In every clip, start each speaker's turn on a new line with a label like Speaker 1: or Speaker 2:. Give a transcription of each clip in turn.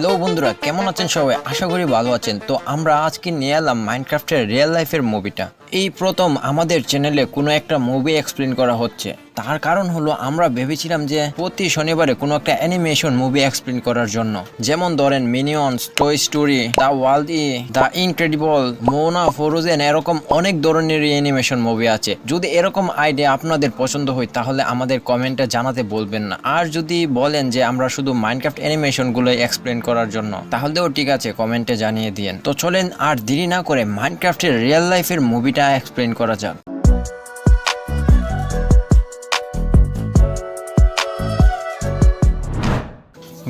Speaker 1: Hello বন্ধুরা, কেমন আছেন সবাই? আশা করি ভালো আছেন। তো আমরা আজকে নিয়ে এলাম মাইনক্রাফ্টের রিয়েল লাইফের মুভিটা এই প্রথম আমাদের চ্যানেলে কোনো একটা মুভি এক্সপ্লেন করা হচ্ছে। তার কারণ হলো আমরা ভেবেছিলাম যে প্রতি শনিবারে কোনো একটা অ্যানিমেশন মুভি এক্সপ্লেন করার জন্য। যেমন ধরেন Minions, Toy Story, the World E the Incredible, Moana Frozen, এরকম অনেক ধরনের অ্যানিমেশন মুভি আছে। যদি এরকম আইডিয়া আপনাদের পছন্দ হয়, তাহলে আমাদের কমেন্টে জানাতে বলবেন না। আর যদি বলেন যে আমরা শুধু মাইনক্রাফট অ্যানিমেশনগুলো এক্সপ্লেন করার জন্য, তাহলেও ঠিক আছে, কমেন্টে জানিয়ে দিয়েন। তো চলেন আর দেরি না করে মাইনক্রাফটের রিয়েল লাইফের মুভিটা এক্সপ্লেন করা যাক।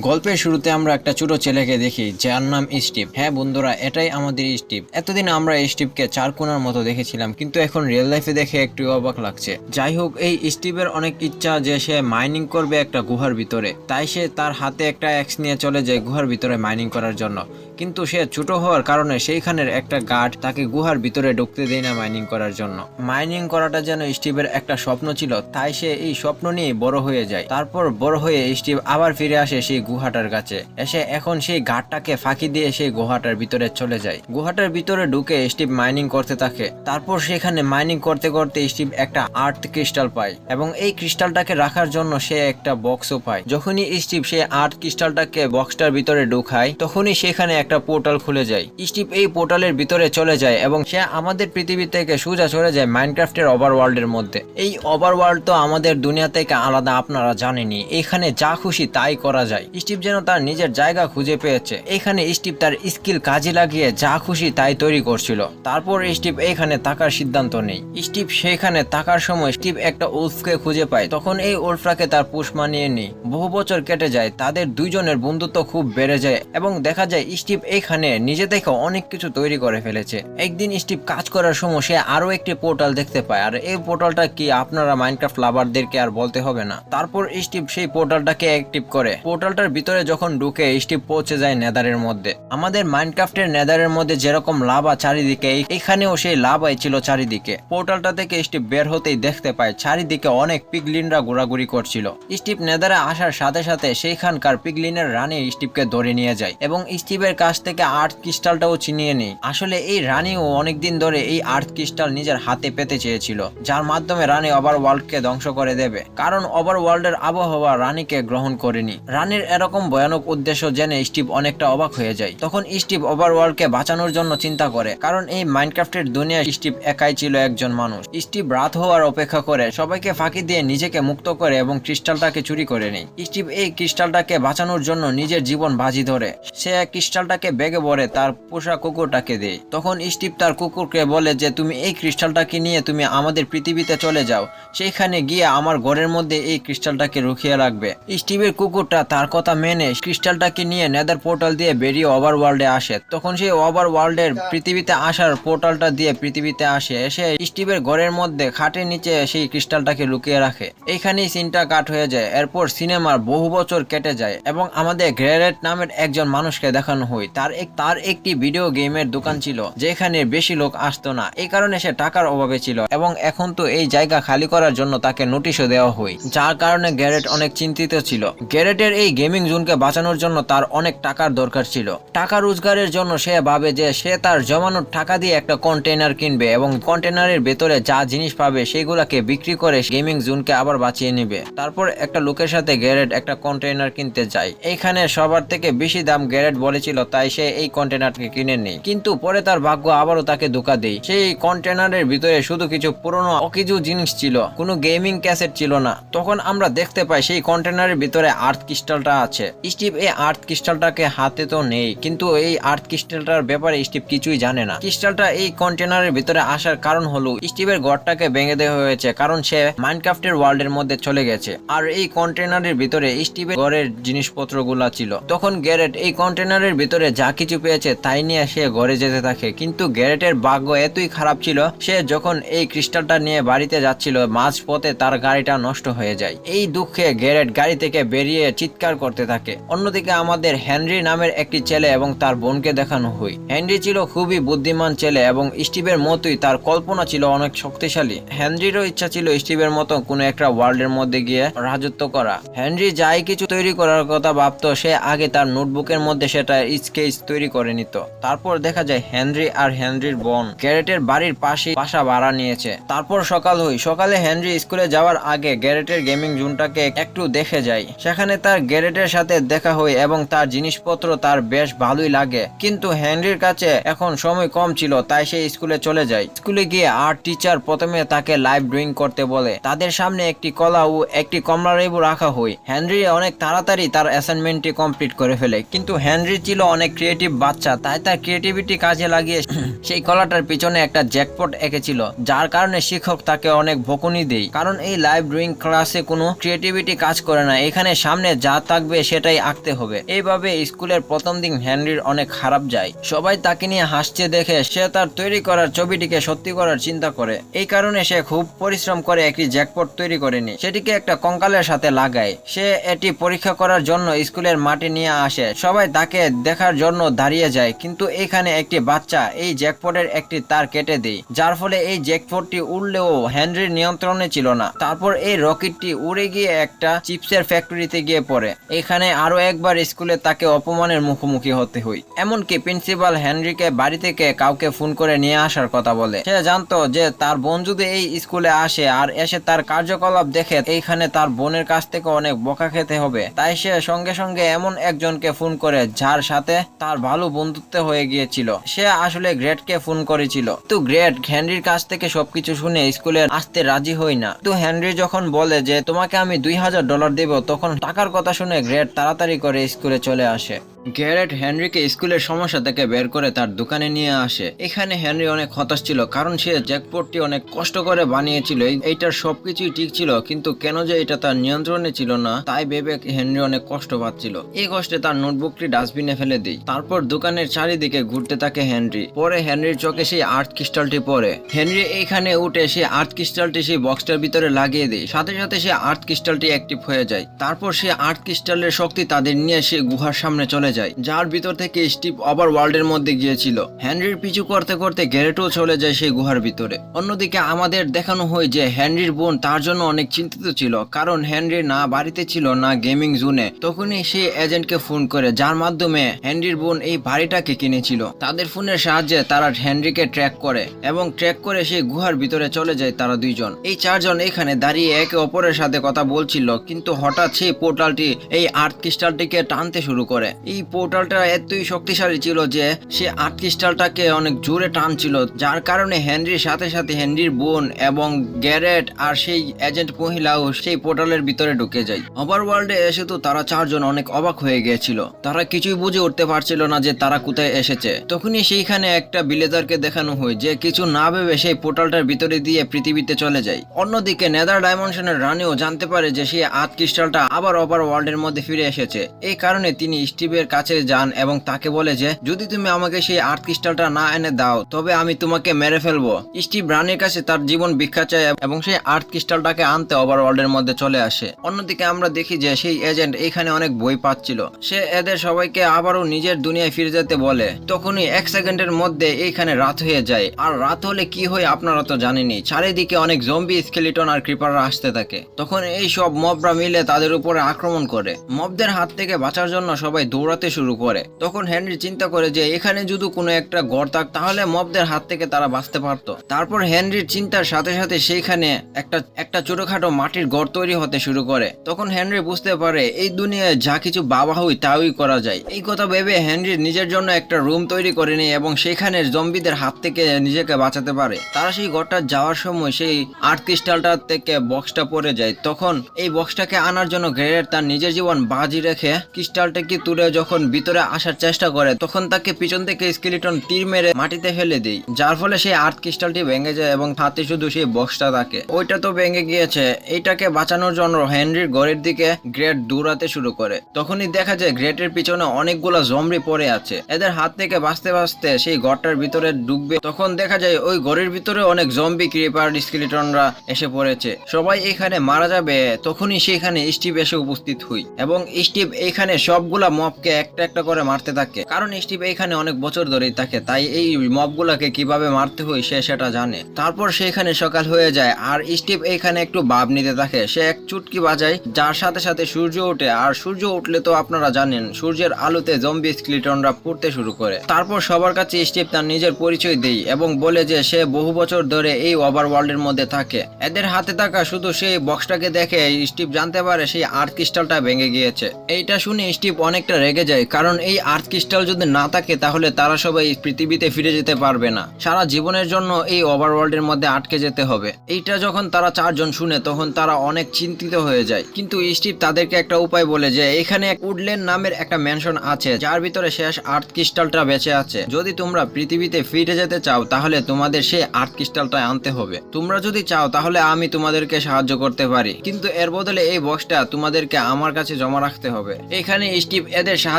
Speaker 1: গল্পের শুরুতে আমরা একটা ছোট ছেলেকে দেখি, যার নাম স্টিভ। হ্যাঁ বন্ধুরা, এটাই আমাদের স্টিভ। এতদিন আমরা স্টিভকে চার কোনার মতো দেখেছিলাম, কিন্তু এখন রিয়েল লাইফে দেখে একটু অবাক লাগছে। যাই হোক, এই স্টিভের অনেক ইচ্ছা যে সে মাইনিং করবে একটা গুহার ভিতরে। তাই সে তার হাতে একটা অ্যাক্স নিয়ে চলে যায় গুহার ভিতরে মাইনিং করার জন্য। কিন্তু সে ছোট হওয়ার কারণে সেইখানের একটা গার্ড তাকে গুহার ভিতরে ঢুকতে দেয় না মাইনিং করার জন্য। মাইনিং করাটা যেন স্টিভের একটা স্বপ্ন ছিল, তাই সে এই স্বপ্ন নিয়ে বড় হয়ে যায়। তারপর বড় হয়ে স্টিভ আবার ফিরে আসে সেই গুহাটার কাছে। এসে এখন সেই গার্ডটাকে ফাঁকি দিয়ে সেই গুহাটার ভিতরে চলে যায়। গুহাটার ভিতরে ঢুকে স্টিভ মাইনিং করতে থাকে। তারপর সেখানে মাইনিং করতে করতে স্টিভ একটা আর্থ ক্রিস্টাল পায় এবং এই ক্রিস্টালটাকে রাখার জন্য সে একটা বক্সও পায়। যখনই স্টিভ সে আর্থ ক্রিস্টালটাকে বক্সটার ভিতরে ঢুকায়, তখনই সেখানে একটা পোর্টাল খুলে যায়। স্টিভ এই পোর্টালের ভিতরে চলে যায় এবং সে আমাদের পৃথিবী থেকে সোজা চলে যায় মাইনক্রাফটের ওভার ওয়ার্ল্ডের মধ্যে। এই ওভার ওয়ার্ল্ড তো আমাদের দুনিয়া থেকে আলাদা আপনারা জানেনই। এখানে যা খুশি তাই করা যায়। স্টিভ যেন তার নিজের জায়গা খুঁজে পেয়েছে। এখানে স্টিভ তার স্কিল কাজে লাগিয়ে যা খুশি তাই তৈরি করছিল। তারপর স্টিভ এখানে থাকার সিদ্ধান্ত নেই স্টিভ সেখানে থাকার সময় স্টিভ একটা উলফকে খুঁজে পায়। তখন এই উলফটাকে তার পুষ মানিয়ে নেই বহু বছর কেটে যায়। তাদের দুইজনের বন্ধুত্ব খুব বেড়ে যায় এবং দেখা যায় স্টিভ এখানে নিজে থেকে অনেক কিছু তৈরি করে ফেলেছে। একদিন স্টিভ কাজ করার সময় সে আরও একটি পোর্টাল দেখতে পায়, আর এই পোর্টালটা কি আপনারা মাইনক্রাফট লাভারদেরকে আর বলতে হবে না? তারপর স্টিভ সেই পোর্টালটাকে অ্যাক্টিভ করে। পোর্টালটার ভিতরে যখন ঢুকে স্টিভ পৌঁছে যায় নেদারের মধ্যে। আমাদের মাইনক্রাফটের নেদারের মধ্যে যেরকম লাভা চারিদিকে এখানেও সেই লাভাই ছিল চারিদিকে। পোর্টালটা থেকে স্টিভ বের হতেই দেখতে পায় চারিদিকে অনেক পিগলিনরা ঘোরাঘুরি করছিল। স্টিভ নেদারে আসার সাথে সাথে সেইখানকার পিগলিনের রানী স্টিভকে ধরে নিয়ে যায়, এবং স্টিভের কাছ থেকে আর্থ ক্রিস্টালটাও ছিনিয়ে নেই। আসলে এই রানীও অনেকদিন ধরে এই আর্থ ক্রিস্টাল নিজের হাতে পেতে চেয়েছিল, যার মাধ্যমে রানী ওভার ওয়ার্ল্ডকে ধ্বংস করে দেবে। কারণ ওভার ওয়ার্ল্ডের আবহাওয়া রানীকে গ্রহণ করেনি। রানীর এরকম ভয়ানক উদ্দেশ্য জেনে স্টিভ অনেকটা অবাক হয়ে যায়। তখন স্টিভ ওভার ওয়ার্ল্ডকে বাঁচানোর জন্য চিন্তা করে, কারণ এই মাইনক্রাফটের দুনিয়ায় স্টিভ একাই ছিল একজন মানুষ। স্টিভ রাত হওয়ার অপেক্ষা করে, সবাইকে ফাঁকি দিয়ে নিজেকে মুক্ত করে এবং ক্রিস্টালটাকে চুরি করে নেয়। স্টিভ এই ক্রিস্টালটাকে বাঁচানোর জন্য নিজের জীবন বাজি ধরে। সে ক্রিস্টালটাকে বেগে ভরে তার পোষা কুকুরটাকে দেয় তখন স্টিভ তার কুকুরকে বলে যে, তুমি এই ক্রিস্টালটাকে নিয়ে তুমি আমাদের পৃথিবীতে চলে যাও। সেইখানে গিয়ে আমার ঘরের মধ্যে এই ক্রিস্টালটাকে রুখিয়ে রাখবে। স্টিভের কুকুরটা তার কথা মেনে ক্রিস্টালটাকে নিয়ে নেদার পোর্টাল দিয়ে বেরিয়ে ওভার ওয়ার্ল্ডে আসে। তখন সেই ওভার ওয়ার্ল্ডের পৃথিবীতে আসার পোর্টালটা দিয়ে পৃথিবীতে আসে। এসে স্টিভের ঘরের মধ্যে খাটের নিচে সেই ক্রিস্টালটাকে লুকিয়ে রাখে। এইখানেই সিনটা কাট হয়ে যায়। এরপর সিনেমার বহু বছর কেটে যায় এবং আমাদের গ্রেরেট নামের একজন মানুষকে দেখানো হয় তার এক তার একটি ভিডিও গেমের দোকান ছিল, যেখানে বেশি লোক আসতো না। এই কারণে সে টাকার অভাবে ছিল এবং এখন তো এই জায়গা খালি করার জন্য তাকে নোটিশও দেওয়া হয় যার কারণে গ্যারেট অনেক চিন্তিত ছিল। গ্যারেটের এই গেমিং জোনকে বাঁচানোর জন্য তার অনেক টাকার দরকার ছিল। টাকা রোজগারের জন্য সে ভাবে যে সে তার জমানোর টাকা দিয়ে একটা কন্টেনার কিনবে এবং কন্টেনারের ভেতরে যা জিনিস পাবে সেগুলাকে বিক্রি করে গেমিং জোনকে আবার বাঁচিয়ে নিবে। তারপর একটা লোকের সাথে গ্যারেট একটা কন্টেনার কিনতে যায়। এইখানে সবার থেকে বেশি দাম গ্যারেট বলেছিল তাই সে এই কন্টেনারকে কিনে নেই। কিন্তু পরে তার ভাগ্য আবারও তাকে ধোকা দেয়। সেই কন্টেনারের ভিতরে শুধু কিছু পুরনো অকিছু জিনিস ছিল, কোনো গেমিং ক্যাসেট ছিল না। তখন আমরা দেখতে পাই সেই কন্টেনারের ভিতরে আর্থ ক্রিস্টালটা আছে। স্টিভ এই আর্থ ক্রিস্টালটাকে হাতে তো নেই, কিন্তু এই আর্থ ক্রিস্টালটার ব্যাপারে স্টিভ কিছুই জানে না। ক্রিস্টালটা এই কন্টেনারের ভিতরে আসার কারণ হলো, স্টিভের ঘরটাকে ভেঙে দেওয়া হয়েছে, কারণ সে মাইনক্রাফটের ওয়ার্ল্ডের মধ্যে চলে গেছে। আর এই কন্টেনারের ভিতরে স্টিভের ঘরের জিনিসপত্রগুলা ছিল। তখন গ্যারেট এই কন্টেনারের ভিতরে যা কিছু পেয়েছে তাই নিয়ে সে ঘরে যেতে থাকে। কিন্তু গ্যারেটের ভাগ্য এতই খারাপ ছিল, সে যখন এই ক্রিস্টালটা নিয়ে বাড়িতে যাচ্ছিল মাঝ পথে তার গাড়িটা নষ্ট হয়ে যায়। এই দুঃখে গ্যারেট গাড়ি থেকে বেরিয়ে চিৎকার করতে থাকে। অন্যদিকে আমাদের হেনরি নামের একটি ছেলে এবং তার বোনকে দেখানো হয়। হেনরি ছিল খুবই বুদ্ধিমান ছেলে এবং স্টিভের মতোই তার কল্পনা ছিল অনেক শক্তিশালী। হেনরিরও ইচ্ছা ছিল স্টিভের মতো কোনো একটা ওয়ার্ল্ডের মধ্যে গিয়ে রাজত্ব করা। হেনরি যাই কিছু তৈরি করার কথা ভাবতো, সে আগে তার নোটবুকের মধ্যে সেটা স্কেচ তৈরি করে নিত। তারপর দেখা যায় হেনরি আর হেনরির বোন গ্যারেটের বাড়ির পাশে বাসা ভাড়া নিয়েছে। তারপর সকাল হই। সকালে হেনরি স্কুলে যাওয়ার আগে গ্যারেটের গেমিং জোনটাকে একটু দেখে যায়। সেখানে তার গ্যারেটের সাথে দেখা হয় এবং তার জিনিসপত্র তার বেশ ভালোই লাগে। কিন্তু হেনরির কাছে এখন সময় কম ছিল, তাই সে স্কুলে চলে যায়। স্কুলে গিয়ে আর টিচার প্রথমে তাকে লাইভ ড্রয়িং করতে বলে। তাদের সামনে একটি কলা ও একটি কমলা লেবু রাখা হয় হেনরি অনেক তাড়াতাড়ি তার অ্যাসাইনমেন্টটি কমপ্লিট করে ফেলে। কিন্তু হেনরি ছিল অনেক ক্রিয়েটিভ বাচ্চা, তাই তার ক্রিয়েটিভিটি কাজে লাগিয়ে সেই কলাটার পিছনে একটা জ্যাকপট এঁকেছিল, যার কারণে শিক্ষক তাকে অনেক বকুনি দেয়। কারণ এই লাইভ ড্রয়িং ক্লাসে কোনো ক্রিয়েটিভিটি কাজ করে না, এখানে সামনে যা থাকবে সেটাই আঁকতে হবে। এইভাবে স্কুলের প্রথম দিন হেনরির অনেক খারাপ যায়। সবাই তাকে নিয়ে হাসছে দেখে সে তার তৈরি করার ছবিটিকে সত্যি করার চিন্তা করে। এই কারণে সে খুব পরিশ্রম করে একটি জ্যাকপট তৈরি করেনি। সেটিকে একটা কঙ্কালের সাথে লাগায়। সে এটি পরীক্ষা করার জন্য স্কুলের মাটি নিয়ে আসে। সবাই তাকে দেখার জন্য দাঁড়িয়ে যায়। কিন্তু এখানে একটি বাচ্চা এই জ্যাকপটের একটি তার কেটে দেয়। যার ফলে এই জ্যাকপটটি উড়লেও হেনরির নিয়ন্ত্রণে ছিল না। তারপর এই রকেটটি উড়ে গিয়ে একটা চিপসের ফ্যাক্টরিতে গিয়ে পড়ে। এখানে আরও একবার স্কুলে তাকে অপমানের মুখোমুখি হতে হয়। এমনকি প্রিন্সিপাল হেনরিকে বাড়ি থেকে কাউকে ফোন করে নিয়ে আসার কথা বলে। সে জানতো যে তার বোন যদি এই স্কুলে আসে আর এসে তার কার্যকলাপ দেখে, এইখানে তার বোনের কাছ থেকে অনেক বকা খেতে হবে। তাই সে সঙ্গে সঙ্গে এমন একজনকে ফোন করে, যার সাথে তার ভালো বন্ধুত্ব হয়ে গিয়েছিল। সে আসলে গ্রেটকে ফোন করেছিল। তো গ্রেট হেনরির কাছ থেকে সবকিছু শুনে স্কুলে আসতে রাজি হই না। তো হেনরি যখন বলে যে, তোমাকে আমি দুই হাজার ডলার দেব, তখন টাকার কথা শুনে গ্রেট তাড়াতাড়ি করে স্কুলে চলে আসে। গ্যারেট হেনরিকে স্কুলের সমস্যা থেকে বের করে তার দোকানে নিয়ে আসে। এখানে হেনরি অনেক হতাশ ছিল, কারণ সে জ্যাকপটটি অনেক কষ্ট করে বানিয়েছিল। এইটার সবকিছুই ঠিক ছিল, কিন্তু কেন যে এটা তার নিয়ন্ত্রণে ছিল না, তাই ভেবে হেনরি অনেক কষ্ট পাচ্ছিল। এই কষ্টে তার নোটবুকটি ডাস্টবিনে ফেলে দিই তারপর দোকানের চারিদিকে ঘুরতে থাকে হেনরি। পরে হেনরির চোখে সেই আর্ট ক্রিস্টালটি পড়ে। হেনরি এইখানে উঠে সেই আর্ট ক্রিস্টালটি সেই বক্সটার ভিতরে লাগিয়ে দেয়। সাথে সাথে সে আর্ট ক্রিস্টালটি অ্যাক্টিভ হয়ে যায়। তারপর সে আর্ট ক্রিস্টালের শক্তি তাদের নিয়ে সে গুহার সামনে চলে যায়। যার ভিতর থেকে স্টিভ আবার ওয়ার্ল্ডের মধ্যে গিয়েছিল। হেনরির পিছু করতে করতে গ্যারেটও চলে যায় সেই গুহার ভিতরে। অন্যদিকে আমাদের দেখানো হয় যে হেনরির বোন তার জন্য অনেক চিন্তিত ছিল, কারণ হেনরি না বাড়িতে ছিল, না গেমিং জোনে। তখনই সে এজেন্টকে ফোন করে, যার মাধ্যমে হেনরির বোন এই বাড়িটাকে কিনেছিল। তাদের ফোনের সাহায্যে তারা হেনরিকে ট্র্যাক করে এবং ট্র্যাক করে সেই গুহার ভিতরে চলে যায় তারা দুইজন। এই চারজন এখানে দাঁড়িয়ে একে অপরের সাথে কথা বলছিল, কিন্তু হঠাৎ সেই পোর্টালটি এই আর্থ ক্রিস্টালটিকে টানতে শুরু করে। এই পোর্টালটা এতই শক্তিশালী ছিল যে সে আর্ট ক্রিস্টালটাকে অনেক জোরে টানছিল, যার কারণে হেনরির সাথে সাথে হেনরির বোন এবং গ্যারেট আর সেই এজেন্ট মহিলাও সেই পোর্টালের ভিতরে ঢুকে যায়। ওভার ওয়ার্ল্ডে এসে তো তারা চারজন অনেক অবাক হয়ে গিয়েছিল তারা কিছুই বুঝে উঠতে পারছিল না যে তারা কোথায় এসেছে। তখনই সেইখানে একটা বিলেজারকে দেখানো হয় যে কিছু না ভেবে সেই পোর্টালটার ভিতরে দিয়ে পৃথিবীতে চলে যায়। অন্যদিকে নেদার ডাইমেনশনের রানীও জানতে পারে যে সেই আর্ট ক্রিস্টালটা আবার ওভার ওয়ার্ল্ডের মধ্যে ফিরে এসেছে। এই কারণে তিনি স্টিভের কাছে যান এবং তাকে বলে যে, যদি তুমি আমাকে সেই আর্ট ক্রিস্টালটা না এনে দাও, তবে আমি তোমাকে মেরে ফেলব। স্টিভ রানীর কাছে তার জীবন ভিক্ষা চায় এবং সেই আর্ট ক্রিস্টালটাকে আনতে ওভার ওয়ার্ল্ডের মধ্যে চলে আসে। অন্যদিকে আমরা দেখি যে সেই এজেন্ট এইখানে অনেক বই পাচ্ছিল। সে এদের সবাইকে আবারও নিজের দুনিয়ায় ফিরে যেতে বলে। তখনই এক সেকেন্ডের মধ্যে এইখানে রাত হয়ে যায়। আর রাত হলে কি হয় আপনারা তো জানেনই, চারিদিকে অনেক জম্বি স্কেলিটন আর ক্রিপাররা আসতে থাকে। তখন এই সব মবরা মিলে তাদের উপরে আক্রমণ করে। মবদের হাত থেকে বাঁচার জন্য সবাই দৌড়াতে শুরু করে। তখন হেনরি চিন্তা করে যে, এখানে যদি কোনো একটা গড় থাক, তাহলে মবদের হাত থেকে তারা বাঁচতে পারতো। তারপর হেনরির চিন্তার সাথে সাথে সেইখানে একটা একটা ছোটখাটো মাটির গড় তৈরি হতে শুরু করে। তখন হেনরি বুঝতে পারে, এই দুনিয়ায় যা কিছু বাবা হই, তাই করা যায়। এই কথা ভেবে হেনরি নিজের জন্য একটা রুম তৈরি করে নেয় এবং সেখানে জম্বিদের হাত থেকে নিজেকে বাঁচাতে পারে। তারা সেই ঘরটা যাওয়ার সময় সেই আর্ট ক্রিস্টালটা থেকে বক্সটা পড়ে যায়। তখন এই বক্সটাকে আনার জন্য গ্রেড তার নিজের জীবন বাজি রেখে ক্রিস্টালটাকে তুলে যখন যখন ভিতরে আসার চেষ্টা করে, তখন তাকে পিছন থেকে স্কেলিটন তীর মেরে মাটিতে ফেলে দেয়, যার ফলে সেই আর্থ ক্রিস্টালটি ভেঙে যায় এবং হাতে শুধু সেই বক্সটা থাকে। ওইটা তো ভেঙে গিয়েছে। এইটাকে বাঁচানোর জন্য হেনরির ঘরের দিকে গ্রেট দৌড়াতে শুরু করে। তখনই দেখা যায় গ্রেটের পিছনে অনেকগুলো জমরি পড়ে আছে। এদের হাত থেকে বাঁচতে বাঁচতে সেই ঘরটার ভিতরে ডুববে তখন দেখা যায় ওই ঘরের ভিতরে অনেক জম্বি ক্রিপার স্কেলিটনরা এসে পড়েছে। সবাই এখানে মারা যাবে, তখনই সেখানে স্টিভ এসে উপস্থিত হই। এবং স্টিভ এখানে সবগুলা মবকে একটা একটা করে মারতে থাকে। কারণ স্টিভ এইখানে অনেক বছর ধরেই থাকে, তাই এই মবগুলাকে কীভাবে মারতে হয় সে সেটা জানে। তারপর সেখানে সকাল হয়ে যায়, আর স্টিভ এইখানে একটু ভাব নিতে থাকে। সে এক চুটকি বাজায়, যার সাথে সাথে সূর্য ওঠে, আর সূর্য উঠলে তো আপনারা জানেন, সূর্যের আলোতে জম্বি স্কেলিটনরা পড়তে শুরু করে। তারপর সবার কাছে স্টিভ তার নিজের পরিচয় দেই এবং বলে যে সে বহু বছর ধরে এই ওভার ওয়ার্ল্ডের মধ্যে থাকে। এদের হাতে থাকা শুধু সেই বক্সটাকে দেখে স্টিভ জানতে পারে সেই আর্থ ক্রিস্টালটা ভেঙে গিয়েছে। এইটা শুনে স্টিভ অনেকটা রেগে যায়, কারণ এই আর্থ ক্রিস্টাল যদি না থাকে, তাহলে তারা সবাই পৃথিবীতে ফিরে যেতে পারবে না। সারা জীবনের জন্য এই ওভার ওয়ার্ল্ডের মধ্যে আটকে যেতে হবে। এইটা যখন তারা চারজন শুনে, তখন তারা অনেক চিন্তিত হয়ে যায়। কিন্তু স্টিভ তাদেরকে একটা উপায় বলে যে, এখানে উডলেন নামের একটা ম্যানশন আছে, যার ভিতরে শেষ আর্থ ক্রিস্টালটা বেঁচে আছে। যদি তোমরা পৃথিবীতে ফিরে যেতে চাও, তাহলে তোমাদের সেই আর্থ ক্রিস্টালটা আনতে হবে। তোমরা যদি চাও, তাহলে আমি তোমাদেরকে সাহায্য করতে পারি। কিন্তু এর বদলে এই বক্সটা তোমাদেরকে আমার কাছে জমা রাখতে হবে। এখানে স্টিভ এদের সাহায্য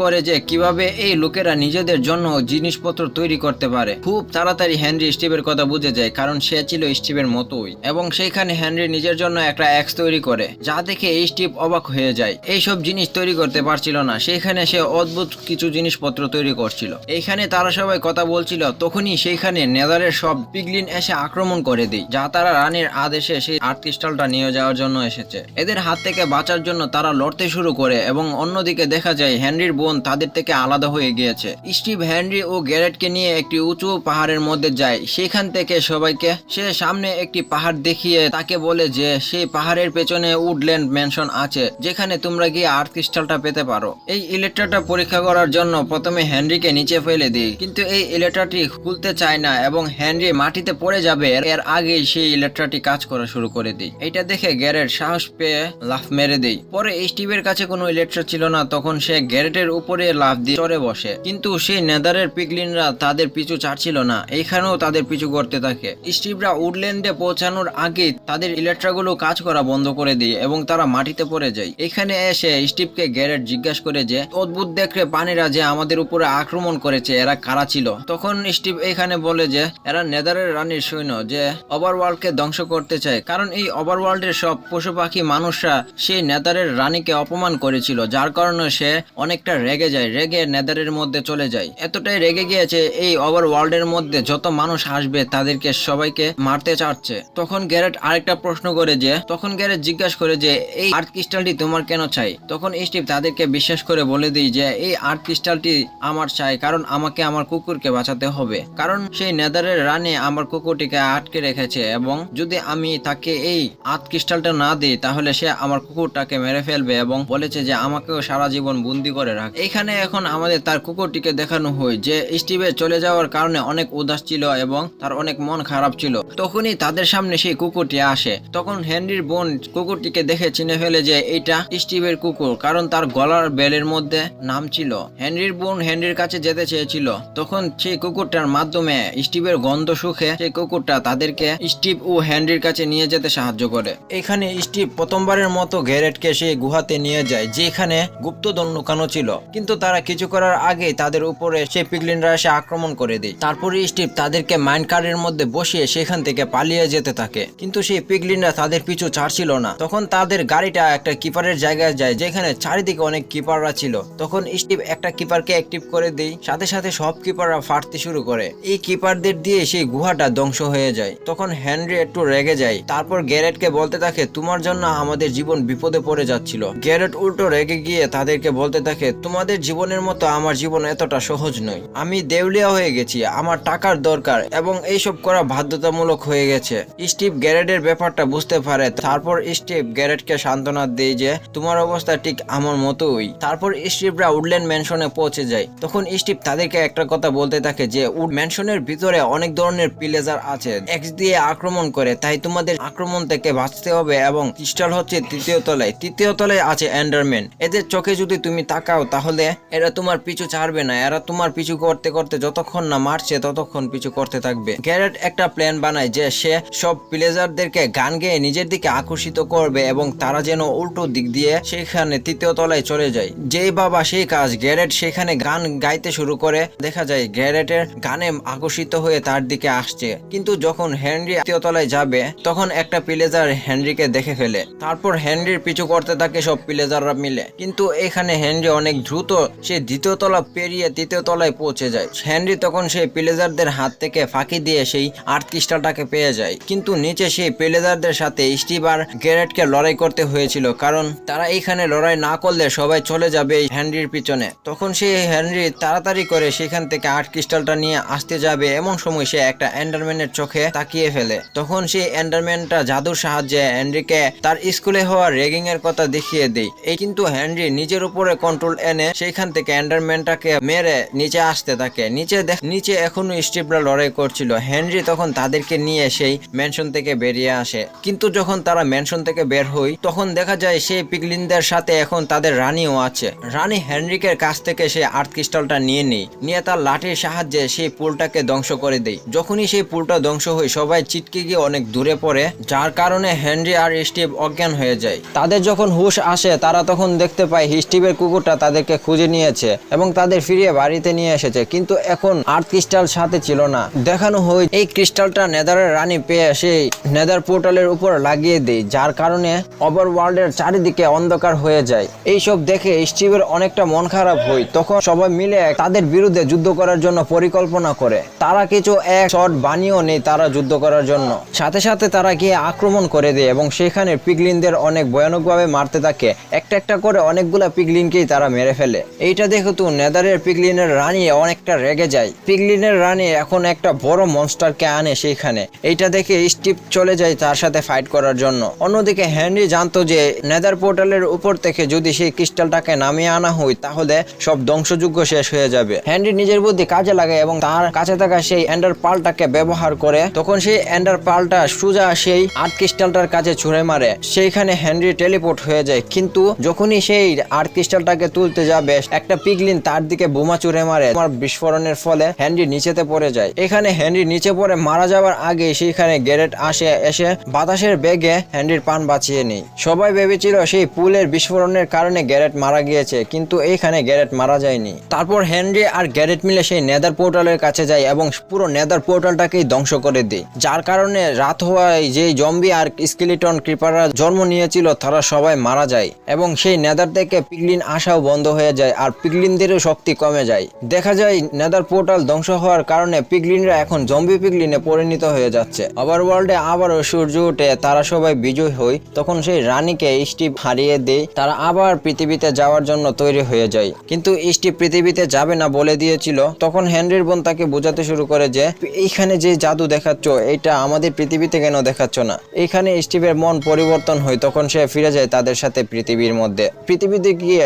Speaker 1: করে যে কীভাবে এই লোকেরা নিজেদের জন্য জিনিসপত্র তৈরি করতে পারে। খুব তাড়াতাড়ি হেনরি স্টিভের কথা বুঝে যায়, কারণ সে ছিল স্টিভের মতোই, এবং সেইখানে হেনরি নিজের জন্য একটা এক্স তৈরি করে, যা দেখে স্টিভ অবাক হয়ে যায়। এইসব জিনিস তৈরি করতে পারছিল না সেখানে সে অদ্ভুত কিছু জিনিসপত্র তৈরি করছিল। এইখানে তারা সবাই কথা বলছিল, তখনই সেইখানে নেদারের সব পিগলিন এসে আক্রমণ করে দেয়, যা তারা রানীর আদেশে সেই আর্ট ক্রিস্টালটা নিয়ে যাওয়ার জন্য এসেছে। এদের হাত থেকে বাঁচার জন্য তারা লড়তে শুরু করে, এবং অন্যদিকে দেখা যায় হেনরির বোন তাদের থেকে আলাদা হয়ে গিয়েছে। স্টিভ হেনরি ও গ্যারেটকে নিয়ে একটি উঁচু পাহাড়ের মধ্যে যায়। সেখান থেকে সবাইকে সে সামনে একটি পাহাড় দেখিয়ে তাকে বলে যে, সেই পাহাড়ের পেছনে উডল্যান্ড ম্যানশন আছে, যেখানে তোমরা গিয়ে আর্থ ক্রিস্টালটা পেতে পারো। এই ইলেকট্রাটা পরীক্ষা করার জন্য প্রথমে হেনরিকে নিচে ফেলে দিই। কিন্তু এই ইলেকট্রাটি খুলতে চায় না এবং হেনরি মাটিতে পড়ে যাবে। এর- আগেই সেই ইলেকট্রাটি কাজ করা শুরু করে দিই। এটা দেখে গ্যারেট সাহস পেয়ে লাফ মেরে দেই। পরে স্টিভের কাছে কোনো ইলেকট্রা ছিল না, তখন সে গ্যারেটের উপরে লাফ দিয়ে চড়ে বসে। কিন্তু সেই নেদারের পিগলিনরা তাদের পিছু ছাড়ছিল না। এইখানেও তাদের পিছু করতে থাকে। স্টিভরা উডল্যান্ডে পৌঁছানোর আগে তাদের ইলেকট্রাগুলো কাজ করা বন্ধ করে দিয়ে এবং তারা মাটিতে পড়ে যায়। এখানে এসে স্টিভকে গ্যারেট জিজ্ঞাসা করে যে, অদ্ভুত দেখে পানিরা যে আমাদের উপরে আক্রমণ করেছে, এরা কারা ছিল? তখন স্টিভ এখানে বলে যে, এরা নেদারের রানীর সৈন্য যে ওভারওয়ার্ল্ডকে ধ্বংস করতে চায়। কারণ এই ওভারওয়ার্ল্ডের সব পশু পাখি মানুষরা সেই নেদারের রানীকে অপমান করেছিল, যার কারণে সে অনেকটা রেগে যায়, রেগে নেদারের মধ্যে চলে যায়। এতটাই রেগে গিয়েছে এই ওভারওয়ার্ল্ডের মধ্যে, যত মানুষ আসবে তাদেরকে সবাইকে মারতে চাচ্ছে। তখন গ্যারেট আরেকটা প্রশ্ন করে যে, তখন গ্যারেট জিজ্ঞাসা করে যে, এই আর্ট ক্রিস্টালটি তোমার কেন চাই? তখন স্টিভ তাদেরকে বিশ্বাস করে বলে দিই যে, এই আর্ট ক্রিস্টালটি আমার চাই কারণ আমাকে আমার কুকুরকে বাঁচাতে হবে। কারণ সেই নেদারের রানী আমার কুকুরটিকে আটকে রেখেছে এবং যদি আমি তাকে এই আর্ট ক্রিস্টালটা না দিই, তাহলে সে আমার কুকুরটাকে মেরে ফেলবে এবং বলেছে যে, আমাকেও সারা জীবন বন্দি করে রাখ এখানে এখন আমাদের তার কুকুরটিকে দেখানো হয় যে স্টিভের চলে যাওয়ার কারণে অনেক উদাস ছিল এবং তার অনেক মন খারাপ ছিল। তখনই তাদের সামনে সেই কুকুরটি আসে। তখন হেনরির বোন কুকুরটিকে দেখে চিনে ফেলে যে এটা স্টিভের কুকুর, কারণ তার গলার বেলের মধ্যে নাম ছিল। হেনরির বোন হেনরির কাছে যেতে চেয়েছিল। তখন সেই কুকুরটার মাধ্যমে স্টিভের গন্ধ সুখে সেই কুকুরটা তাদেরকে স্টিভ ও হেনরির কাছে নিয়ে যেতে সাহায্য করে। এখানে স্টিভ প্রথমবারের মতো গ্যারেটকে সেই গুহাতে নিয়ে যায়, যেখানে গুপ্তধন লুকানো ছিল। কিন্তু তারা কিছু করার আগে তাদের উপরে সেই পিগলিনরা এসে আক্রমণ করে দেয়। তারপরে স্টিভ তাদেরকে মাইন্ড কারের মধ্যে বসিয়ে সেখান থেকে পালিয়ে যেতে থাকে। কিন্তু সেই পিগলিনরা তাদের পিছু ছাড়ছিল না। তখন তাদের গাড়িটা একটা কিপারের জায়গায় যায়, যেখানে চারিদিকে অনেক কিপাররা ছিল। তখন স্টিভ একটা কিপারকে অ্যাক্টিভ করে দেই সাথে সাথে সব কিপাররা ফাটতে শুরু করে। এই কিপারদের দিয়ে সেই গুহাটা ধ্বংস হয়ে যায়। তখন হেনরি একটু রেগে যায়। তারপর গ্যারেটকে বলতে থাকে, তোমার জন্য আমাদের জীবন বিপদে পড়ে যাচ্ছিল। গ্যারেট উল্টো রেগে গিয়ে তাদেরকে বলতে থাকে তোমাদের জীবনের মতো আমার জীবন এতটা সহজ নয়। আমি দেউলিয়া হয়ে গেছি, আমার টাকার দরকার এবং এইসব করা বাধ্যতামূলক হয়ে গেছে। স্টিভ গ্যারেটের ব্যাপারটা বুঝতে পারে, তারপর স্টিভ গ্যারেটকে সান্ত্বনা দেয় যে, তোমার অবস্থা ঠিক আমার মতোই। তারপর স্টিভরা উডল্যান্ড ম্যানশনে পৌঁছে যায়। তখন স্টিভ তাদেরকে একটা কথা বলতে থাকে যে, উড ম্যানশনের ভিতরে অনেক ধরনের পিলেজার আছে, এক্স দিয়ে আক্রমণ করে, তাই তোমাদের আক্রমণ থেকে বাঁচতে হবে এবং ক্রিস্টাল হচ্ছে তৃতীয় তলায়। তৃতীয় তলায় আছে অ্যান্ডারম্যান এদের চোখে যদি তুমি তাকাও তাকাও তাহলে এরা তোমার পিছু ছাড়বে না। এরা তোমার পিছু করতে করতে যতক্ষণ না মারছে, ততক্ষণ পিছু করতে থাকবে। গ্যারেট একটা প্ল্যান বানায় যে সে সব প্লেজারদেরকে গান গেয়ে নিজের দিকে আকর্ষিত করবে এবং তারা যেন উল্টো দিক দিয়ে সেখানে তৃতীয় তলায় চলে যায়। যেই বাবা সেই কাজ, গ্যারেট সেখানে গান গাইতে শুরু করে। দেখা যায় গ্যারেটের গানে আকর্ষিত হয়ে তার দিকে আসছে। কিন্তু যখন হেনরি তৃতীয় তলায় যাবে, তখন একটা প্লেজার হেনরিকে দেখে ফেলে। তারপর হেনরির পিছু করতে থাকে সব প্লেজাররা মিলে। কিন্তু এখানে হেনরি অনেক দ্রুত সে দ্বিতীয় তলা পেরিয়ে তৃতীয় তলায় পৌঁছে যায়। হেনরি তখন সেই প্লেজারদের হাত থেকে ফাঁকি দিয়ে সেই আর্ট ক্রিস্টালটাকে পেয়ে যায়। কিন্তু নিচে সেই প্লেজারদের সাথে স্টিভ আর গ্যারেটকে লড়াই করতে হয়েছিল, কারণ তারা এইখানে লড়াই না করলে সবাই চলে যাবে হেনরির পিছনে। তখন সেই হেনরি তাড়াতাড়ি করে সেখান থেকে আর্ট ক্রিস্টালটা নিয়ে আসতে যাবে, এমন সময় সে একটা এন্ডারম্যানের চোখে তাকিয়ে ফেলে। তখন সেই এন্ডারম্যানটা জাদুর সাহায্যে হেনরিকে তার স্কুলে হওয়া রেগিং এর কথা দেখিয়ে দেয়। এই কিন্তু হেনরি নিজের উপরে কন্ট্রোল এনে সেইখান থেকে এন্ডারম্যানটাকে মেরে নিচে আসতে থাকে। নিচে দেখ, নিচে এখনও স্টিভরা লড়াই করছিল। হেনরি তখন তাদেরকে নিয়ে সেই ম্যানশন থেকে বেরিয়ে আসে। কিন্তু যখন তারা ম্যানশন থেকে বের হই, তখন দেখা যায় সেই পিগলিনদের সাথে এখন তাদের রানীও আছে। রানী হেনরিকের কাছ থেকে সেই আর্থ ক্রিস্টালটা নিয়ে নেই। নিয়ে তার লাঠির সাহায্যে সেই পুলটাকে ধ্বংস করে দেয় যখনই সেই পুলটা ধ্বংস হয় সবাই চিটকে গিয়ে অনেক দূরে পড়ে, যার কারণে হেনরি আর স্টিভ অজ্ঞান হয়ে যায়। তাদের যখন হুশ আসে, তারা তখন দেখতে পায়, স্টিভের কুকুরটা তাদেরকে খুঁজে নিয়েছে এবং তাদের ফিরিয়ে বাড়িতে নিয়ে এসেছে। কিন্তু এখন আর্থ ক্রিস্টাল সাথে ছিল না। দেখানো হয়, এই ক্রিস্টালটা নেদারের রানী পেয়ে সেই নেদার পোর্টালের উপর লাগিয়ে দেয়, যার কারণে ওভার ওয়ার্ল্ডের চারিদিকে অন্ধকার হয়ে যায়। এইসব দেখে স্টিভের অনেকটা মন খারাপ হয়। তখন সবাই মিলে তাদের বিরুদ্ধে যুদ্ধ করার জন্য পরিকল্পনা করে। তারা কিছু এক শট বানিয়েও নেই তারা যুদ্ধ করার জন্য। সাথে সাথে তারা গিয়ে আক্রমণ করে দেয় এবং সেখানে পিগলিনদের অনেক ভয়ানকভাবে মারতে থাকে। একটা একটা করে অনেকগুলা পিগলিনকেই তারা মেরে ফেলে। এইটা দেখে তো, নেদারের পিগলিনের রানী অনেকটা রেগে যায়। পিগলিনের রানী এখন একটা বড় মনস্টারকে আনে সেইখানে। এইটা দেখে স্টিভ চলে যায় তার সাথে ফাইট করার জন্য। অন্যদিকে হেনরি জানতো যে নেদার পোর্টালের উপর থেকে যদি সেই ক্রিস্টালটাকে নামিয়ে আনা হয়, তাহলে সব ধ্বংসযোগ্য শেষ হয়ে যাবে। হেনরি নিজের বুদ্ধি কাজে লাগে এবং তার কাছে থাকা সেই এন্ডার পালটাকে ব্যবহার করে, তখন সেই এন্ডার পালটা সোজা সেই আর্ট ক্রিস্টালটার কাছে ছুঁড়ে মারে। সেইখানে হেনরি টেলিপোর্ট হয়ে যায়। কিন্তু যখনই সেই আর্ট ক্রিস্টালটাকে তুলতে যাবে। একটা পিগলিন তার দিকে বোমা চুরে মারে। আমার বিস্ফোরণের ফলে হেনরি নিচেতে পড়ে যায়। এখানে হেনরি নিচে পড়ে মারা যাওয়ার আগে সেইখানে গ্যারেট আসে, এসে বাতাসের বেগে হেনরির পান বাঁচিয়ে নেই সবাই ভেবেছিল সেই পুলের বিস্ফোরণের কারণে গ্যারেট মারা গিয়েছে, কিন্তু এইখানে গ্যারেট মারা যায়নি। তারপর হেনরি আর গ্যারেট মিলে সেই নেদার পোর্টালের কাছে যায় এবং পুরো নেদার পোর্টালটাকেই ধ্বংস করে দেয়। যার কারণে রাত হওয়ায় যে জম্বি আর স্কেলিটন ক্রিপাররা জন্ম নিয়েছিল, তারা সবাই মারা যায় এবং সেই নেদার থেকে পিগলিন আসাও বন্ধ হয়ে যায় আর পিগলিনদেরও শক্তি কমে যায়। দেখা যায়, নেদার পোর্টাল ধ্বংস হওয়ার কারণে পিগলিনরা এখন জম্বি পিগলিনে পরিণত হয়ে যাচ্ছে। আবার ওয়ার্ল্ডে আবারও সূর্য উঠে তারা সবাই বিজয় হয় তখন সেই রানীকে স্টিভ হারিয়ে দেয়, তারা আবার পৃথিবীতে যাওয়ার জন্য তৈরি হয়ে যায়। কিন্তু স্টিভ পৃথিবীতে যাবে না বলে দিয়েছিল, তখন হেনরির বোন তাকে বোঝাতে শুরু করে যে, এইখানে যে জাদু দেখাচ্ছ এটা আমাদের পৃথিবীতে কেন দেখাচ্ছ না? এখানে স্টিভের মন পরিবর্তন হয় তখন সে ফিরে যায় তাদের সাথে পৃথিবীর মধ্যে। পৃথিবীতে গিয়ে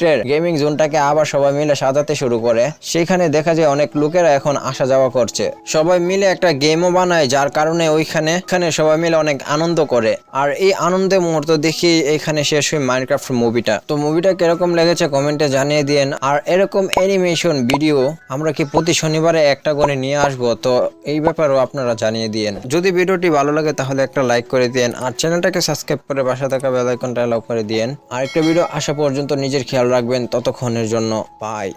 Speaker 1: গ্যারেটের গেমিং জোনটাকে আবার সবাই মিলে সাজাতে শুরু করে। সেখানে দেখা যায় অনেক লোকেরা এখন আসা যাওয়া করছে। সবাই মিলে একটা গেমও বানায়, যার কারণে ওইখানে, এখানে সবাই মিলে অনেক আনন্দ করে। আর এই আনন্দের মুহূর্ত দেখি এখানে শেষ হয় মাইনক্রাফট মুভিটা তো মুভিটা কীরকম লেগেছে কমেন্টে জানিয়ে দিন আর এরকম অ্যানিমেশন ভিডিও আমরা কি প্রতি শনিবারে একটা করে নিয়ে আসব? তো এই ব্যাপারেও আপনারা জানিয়ে দিন যদি ভিডিওটি ভালো লাগে তাহলে একটা লাইক করে দিন আর চ্যানেলটাকে সাবস্ক্রাইব করে বাসা থাকা বেল আইকনটা অ্যালাউ করে দিন আর একটা ভিডিও আসা পর্যন্ত নিজের খেয়াল রাখবেন ততক্ষণের জন্য। বাই।